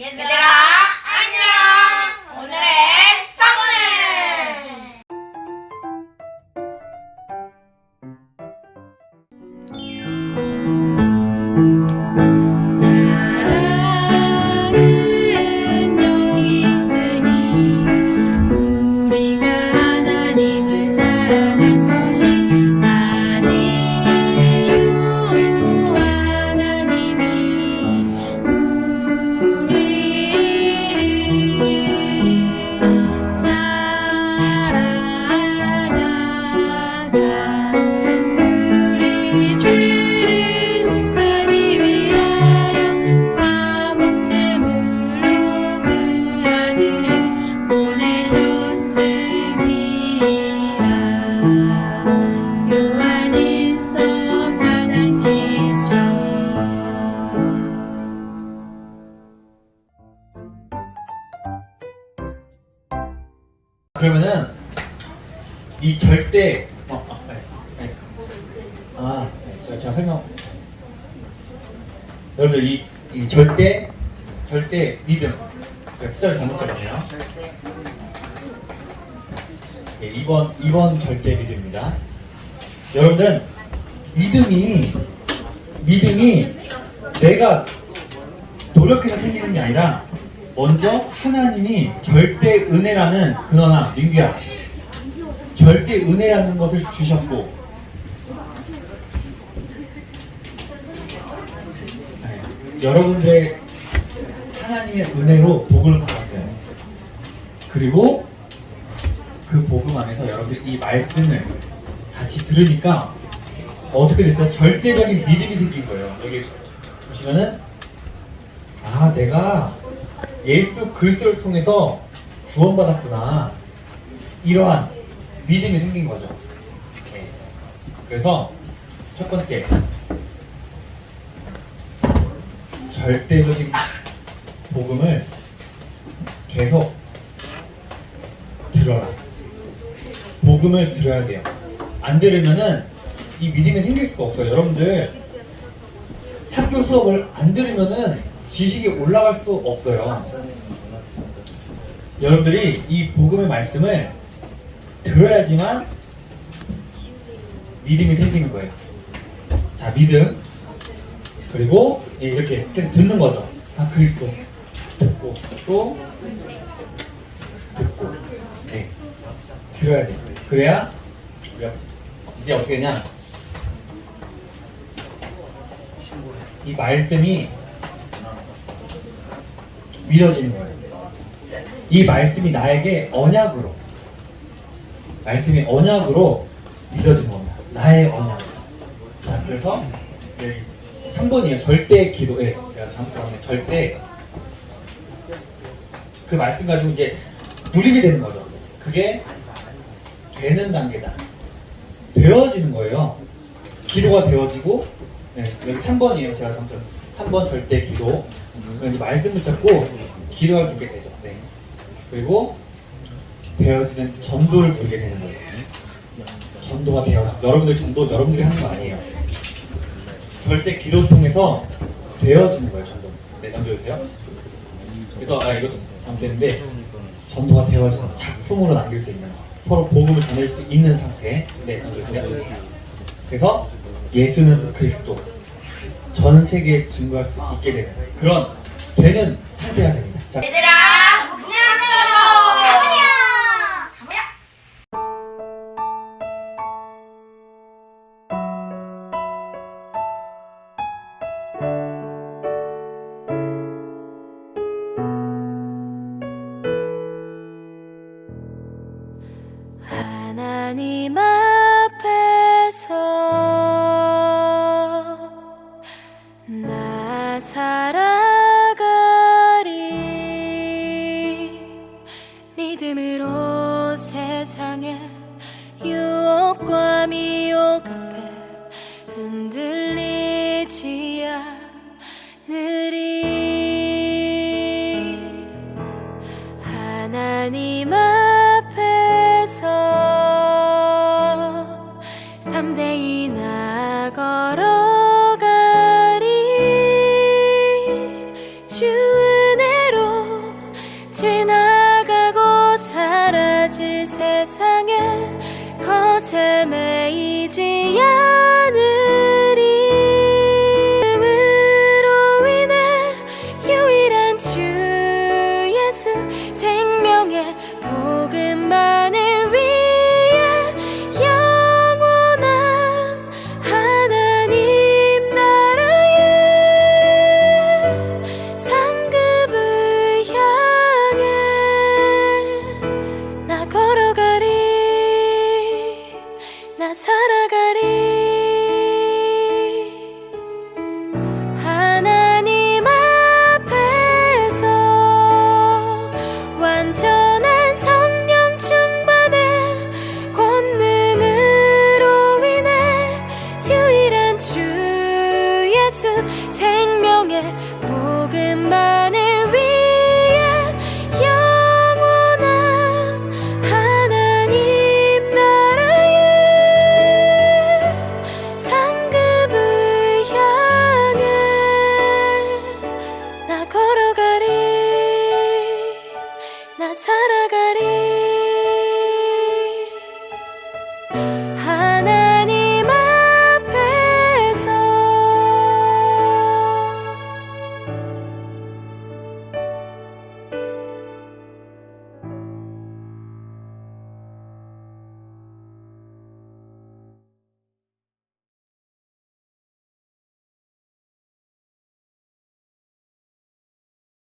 얘들 그 아들을 보내셨음이라 요한일서 4장 7절 그러면은 이 절대. 아, 네, 제가, 제가 설명. 여러분들 이, 이 절대 절대 믿음. 제가 숫자를 잘못 적었네요. 네, 2번 2번 절대 믿음입니다. 여러분들은 믿음이 믿음이 내가 노력해서 생기는 게 아니라 먼저 하나님이 절대 은혜라는 그러나 민규야 절대 은혜라는 것을 주셨고 네, 여러분들의 하나님의 은혜로 복을 받았어요. 그리고 그 복음 안에서 여러분들이 이 말씀을 같이 들으니까 어떻게 됐어요? 절대적인 믿음이 생긴 거예요. 여기 보시면은 아 내가 예수 그리스도를 통해서 구원받았구나 이러한 믿음이 생긴 거죠. 네. 그래서 첫 번째 절대적인 복음을 계속 들어라. 복음을 들어야 돼요. 안 들으면은 이 믿음이 생길 수가 없어요. 여러분들 학교 수업을 안 들으면은 지식이 올라갈 수 없어요. 여러분들이 이 복음의 말씀을 들어야지만 믿음이 생기는 거예요. 자, 믿음. 그리고 예, 이렇게 계속 듣는 거죠. 아, 그리스도. 듣고, 또, 듣고. 네. 들어야 돼요. 그래야, 이제 어떻게 되냐. 이 말씀이 믿어지는 거예요. 이 말씀이 나에게 언약으로 말씀이 언약으로 믿어지는 겁니다. 나의 언약. 자, 그래서 여기 3번이에요. 절대 기도에 제가 잘못 적었네. 절대 그 말씀 가지고 이제 누리게 되는 거죠. 그게 되는 단계다. 되어지는 거예요. 기도가 되어지고 네, 여기 3번이에요. 제가 점점 3번 절대 기도. 이제 말씀 붙잡고 기도할 수 있게 되죠. 네. 그리고 되어지는 전도를 부르게 되는 거예요. 전도가 되어지. 여러분들 전도 여러분들이 하는 거 아니에요. 절대 기도 통해서 되어지는 거예요. 전도. 네, 남겨주세요. 그래서 아 이것도 잘못됐는데 전도가 되어지는 작품으로 남길 수 있는 서로 복음을 전할 수 있는 상태. 네, 남겨주세요. 그래서 예수는 그리스도 전 세계에 증거할 수 있게 되는 그런 되는 상태가 됩니다. 자, 얘들아 하나님 앞에서 나 살아가리 믿음으로 세상의 유혹과 미혹 앞에 흔들리지 않으리 하나님 앞 Nagari.